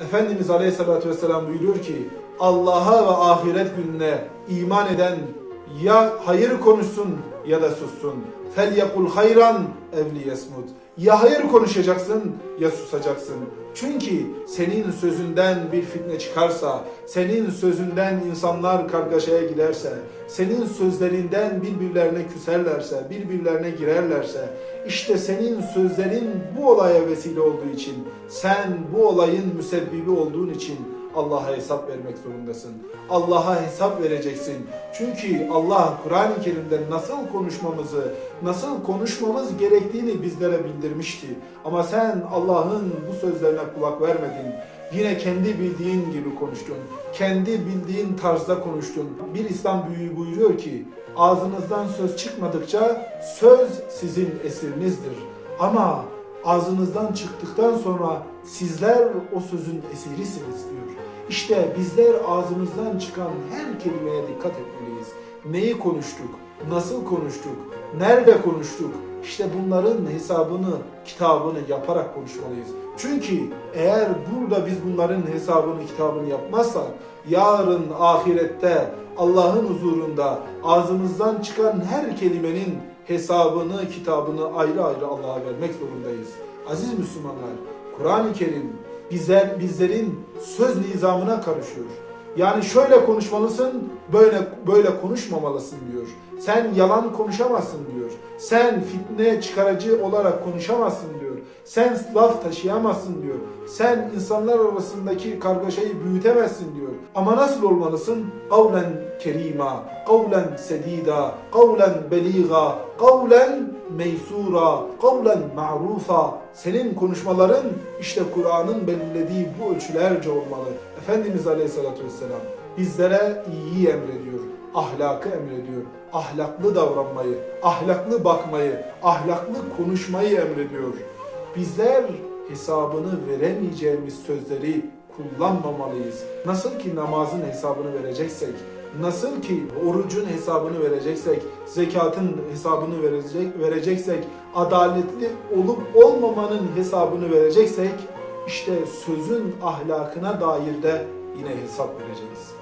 Efendimiz Aleyhisselatü Vesselam buyuruyor ki Allah'a ve ahiret gününe iman eden ya hayır konuşsun ya da sussun. Fel yakul hayran evli yesmut. Ya hayır konuşacaksın ya susacaksın. Çünkü senin sözünden bir fitne çıkarsa, senin sözünden insanlar kargaşaya giderse, senin sözlerinden birbirlerine küserlerse, birbirlerine girerlerse, işte senin sözlerin bu olaya vesile olduğu için, sen bu olayın müsebbibi olduğun için Allah'a hesap vermek zorundasın. Allah'a hesap vereceksin. Çünkü Allah Kur'an-ı Kerim'de nasıl konuşmamızı, nasıl konuşmamız gerektiğini bizlere bildirmişti. Ama sen Allah'ın bu sözlerine kulak vermedin. Yine kendi bildiğin gibi konuştun. Kendi bildiğin tarzda konuştun. Bir İslam büyüğü buyuruyor ki, ağzınızdan söz çıkmadıkça söz sizin esirinizdir. Ama ağzınızdan çıktıktan sonra sizler o sözün esirisiniz diyor. İşte bizler ağzımızdan çıkan her kelimeye dikkat etmeliyiz. Neyi konuştuk? Nasıl konuştuk? Nerede konuştuk? İşte bunların hesabını, kitabını yaparak konuşmalıyız. Çünkü eğer burada biz bunların hesabını, kitabını yapmazsak yarın ahirette Allah'ın huzurunda ağzımızdan çıkan her kelimenin hesabını, kitabını ayrı ayrı Allah'a vermek zorundayız. Aziz Müslümanlar, Kur'an-ı Kerim bizler, bizlerin söz nizamına karışıyor. Yani şöyle konuşmalısın, böyle böyle konuşmamalısın diyor. Sen yalan konuşamazsın diyor. Sen fitne çıkarıcı olarak konuşamazsın diyor. Sen laf taşıyamazsın diyor. Sen insanlar arasındaki kargaşayı büyütemezsin diyor. Ama nasıl olmalısın? Kavlen kerima, kavlen sedida, kavlen beliga, kavlen meysura, kavlen ma'rufa. Senin konuşmaların işte Kur'an'ın belirlediği bu ölçülerce olmalı. Efendimiz Aleyhisselatü Vesselam bizlere iyiyi emrediyor, ahlakı emrediyor, ahlaklı davranmayı, ahlaklı bakmayı, ahlaklı konuşmayı emrediyor. Bizler hesabını veremeyeceğimiz sözleri kullanmamalıyız. Nasıl ki namazın hesabını vereceksek, nasıl ki orucun hesabını vereceksek, zekatın hesabını verecek, vereceksek, adaletli olup olmamanın hesabını vereceksek, işte sözün ahlakına dair de yine hesap vereceğiz.